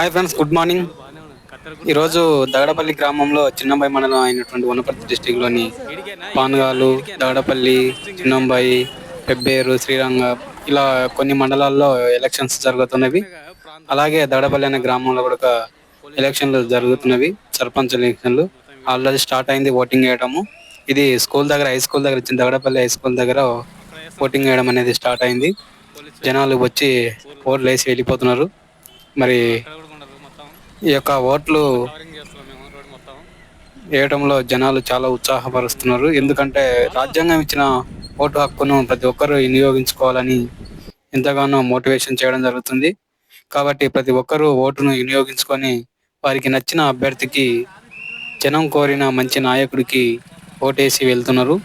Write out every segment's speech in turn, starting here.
Hi friends good morning. ఈరోజు దగడపల్లి గ్రామంలో చిన్నంబాయి మండలం అయినటువంటి వనపర్తి డిస్టిక్లోని పానగాలు దగడపల్లి చిన్నంబాయి పెబ్బేరు శ్రీరంగ ఇలా కొన్ని మండలాల్లో ఎలక్షన్స్ జరుగుతున్నవి. అలాగే దగడపల్లి అనే గ్రామంలో కూడా ఒక ఎలక్షన్లు జరుగుతున్నవి సర్పంచ్ ఎలక్షన్లు. ఆల్రెడీ స్టార్ట్ అయింది ఓటింగ్ వేయడము. ఇది స్కూల్ దగ్గర హై స్కూల్ దగ్గర దగడపల్లి హై స్కూల్ దగ్గర ఓటింగ్ వేయడం అనేది స్టార్ట్ అయింది. జనాలు వచ్చి ఓట్లు వేసి వెళ్ళిపోతున్నారు. మరి ఈ యొక్క ఓట్లు వేయడంలో జనాలు చాలా ఉత్సాహపరుస్తున్నారు. ఎందుకంటే రాజ్యాంగం ఇచ్చిన ఓటు హక్కును ప్రతి ఒక్కరూ వినియోగించుకోవాలని ఎంతగానో మోటివేషన్ చేయడం జరుగుతుంది. కాబట్టి ప్రతి ఒక్కరూ ఓటును వినియోగించుకొని వారికి నచ్చిన అభ్యర్థికి జనం కోరిన మంచి నాయకుడికి ఓటేసి వెళ్తున్నారు.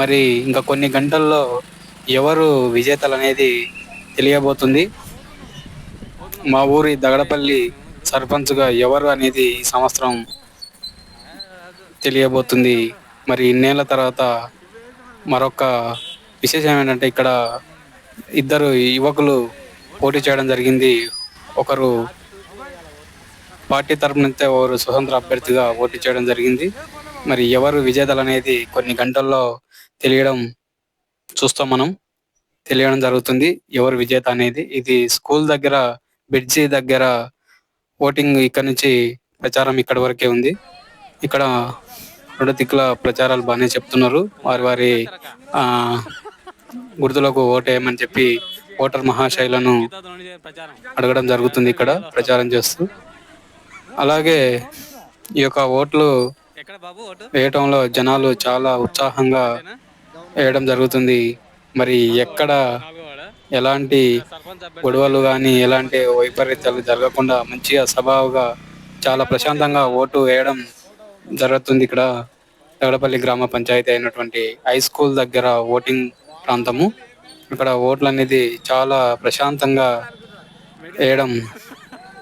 మరి ఇంకా కొన్ని గంటల్లో ఎవరు విజేతలు అనేది తెలియబోతుంది. మా ఊరి దగడపల్లి సర్పంచ్గా ఎవరు అనేది ఈ సంవత్సరం తెలియబోతుంది. మరి ఇన్నేళ్ళ తర్వాత మరొక విశేషం ఏంటంటే ఇక్కడ ఇద్దరు యువకులు పోటీ చేయడం జరిగింది. ఒకరు పార్టీ తరపు నుంచే ఒకరు స్వతంత్ర అభ్యర్థిగా పోటీ చేయడం జరిగింది. మరి ఎవరు విజేతలు అనేది కొన్ని గంటల్లో తెలియడం చూస్తాం మనం. తెలియడం జరుగుతుంది. ఎవరు విజేత అనేది ఇది స్కూల్ దగ్గర బ్రిడ్జి దగ్గర ఓటింగ్ ఇక్కడ నుంచి ప్రచారం ఇక్కడ వరకే ఉంది. ఇక్కడ రెండు దిక్కుల ప్రచారాలు బాగానే చెప్తున్నారు. వారి వారి గుర్తులకు ఓటేయమని చెప్పి ఓటర్ మహాశైలను అడగడం జరుగుతుంది ఇక్కడ ప్రచారం చేస్తూ. అలాగే ఈ యొక్క ఓట్లు వేయటంలో జనాలు చాలా ఉత్సాహంగా వేయడం జరుగుతుంది. మరి ఎక్కడ ఎలాంటి గొడవలు కానీ ఎలాంటి వైపరీత్యాలు జరగకుండా మంచిగా సభావుగా చాలా ప్రశాంతంగా ఓటు వేయడం జరుగుతుంది ఇక్కడ తగడపల్లి గ్రామ పంచాయతీ అయినటువంటి హై స్కూల్ దగ్గర ఓటింగ్ ప్రాంతము. ఇక్కడ ఓట్లు అనేది చాలా ప్రశాంతంగా వేయడం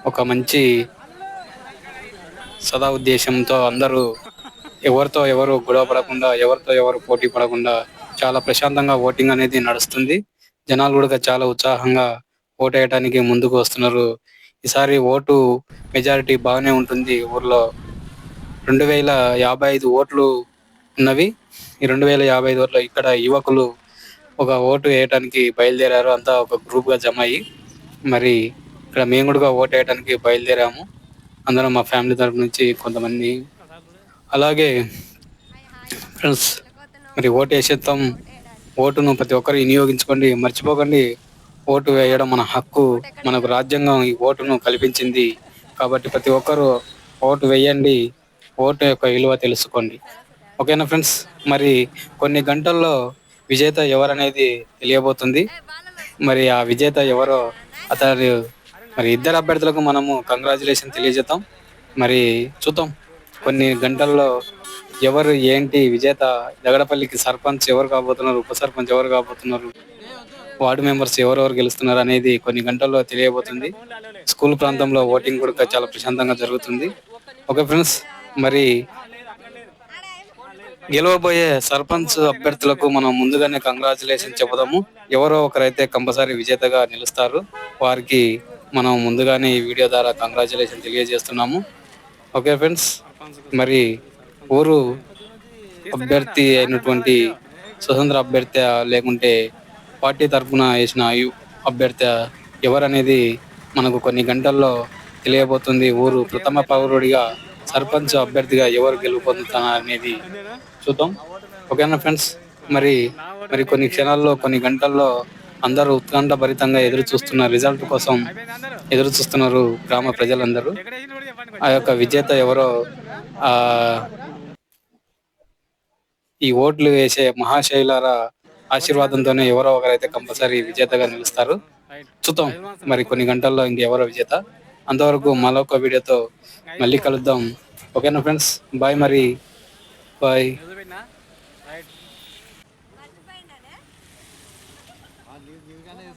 ఒక మంచి సదా ఉద్దేశంతో అందరూ ఎవరితో ఎవరు గొడవ పడకుండా ఎవరితో ఎవరు పోటీ పడకుండా చాలా ప్రశాంతంగా ఓటింగ్ అనేది నడుస్తుంది. జనాలు కూడా చాలా ఉత్సాహంగా ఓటు వేయడానికి ముందుకు వస్తున్నారు. ఈసారి ఓటు మెజారిటీ బాగానే ఉంటుంది. ఊర్లో రెండు వేల యాభై ఐదు ఓట్లు ఉన్నవి. ఈ రెండు వేల యాభై ఐదు ఓట్లు ఇక్కడ యువకులు ఒక ఓటు వేయడానికి బయలుదేరారు. అంతా ఒక గ్రూప్గా జమ అయ్యి మరి ఇక్కడ మేము కూడా ఓటు వేయడానికి బయలుదేరాము. అందరం మా ఫ్యామిలీ తరపు నుంచి కొంతమంది. అలాగే ఫ్రెండ్స్ మరి ఓటు వేసేద్దాం ఓటును ప్రతి ఒక్కరు వినియోగించుకోండి మర్చిపోకండి. ఓటు వేయడం మన హక్కు మనకు రాజ్యాంగం ఈ ఓటును కల్పించింది. కాబట్టి ప్రతి ఒక్కరు ఓటు వేయండి ఓటు యొక్క విలువ తెలుసుకోండి. ఓకేనా ఫ్రెండ్స్? మరి కొన్ని గంటల్లో విజేత ఎవరనేది తెలియబోతుంది. మరి ఆ విజేత ఎవరో అతను మరి ఇద్దరు అభ్యర్థులకు మనము కంగ్రాచులేషన్ తెలియజేద్దాం. మరి చూద్దాం. కొన్ని గంటల్లో ఎవరు ఏంటి విజేత? దగడపల్లికి సర్పంచ్ ఎవరు కాబోతున్నారు? ఉప సర్పంచ్ ఎవరు కాబోతున్నారు? వార్డు మెంబర్స్ ఎవరెవరు గెలుస్తున్నారు అనేది కొన్ని గంటల్లో తెలియబోతుంది. స్కూల్ ప్రాంతంలో ఓటింగ్ కూడా చాలా ప్రశాంతంగా జరుగుతుంది. ఓకే ఫ్రెండ్స్ మరి గెలవబోయే సర్పంచ్ అభ్యర్థులకు మనం ముందుగానే కంగ్రాచులేషన్ చెబుదాము. ఎవరో ఒకరైతే కంపల్సరీ విజేతగా నిలుస్తారు. వారికి మనం ముందుగానే ఈ వీడియో ద్వారా కంగ్రాచులేషన్ తెలియజేస్తున్నాము. ఓకే ఫ్రెండ్స్ మరి ఊరు అభ్యర్థి అయినటువంటి స్వతంత్ర అభ్యర్థి లేకుంటే పార్టీ తరఫున వేసిన అభ్యర్థి ఎవరనేది మనకు కొన్ని గంటల్లో తెలియబోతుంది. ఊరు ప్రథమ పౌరుడిగా సర్పంచ్ అభ్యర్థిగా ఎవరు గెలుపొందుతారు అనేది చూద్దాం. ఓకేనా ఫ్రెండ్స్? మరి మరి కొన్ని క్షణాల్లో కొన్ని గంటల్లో అందరూ ఉత్కంఠ భరితంగా ఎదురు చూస్తున్న రిజల్ట్ కోసం ఎదురు చూస్తున్నారు గ్రామ ప్రజలందరూ. ఆ యొక్క విజేత ఎవరో ఆ ఈ ఓట్లు వేసే మహాశైలార ఆశీర్వాదంతోనే ఎవరో ఒకరైతే కంపల్సరీ విజేతగా నిలుస్తారు. చూద్దాం మరి కొన్ని గంటల్లో ఇంకెవరో విజేత. అంతవరకు మరొక వీడియోతో మళ్ళీ కలుద్దాం. ఓకేనా ఫ్రెండ్స్? బాయ్ మరి. బాయ్.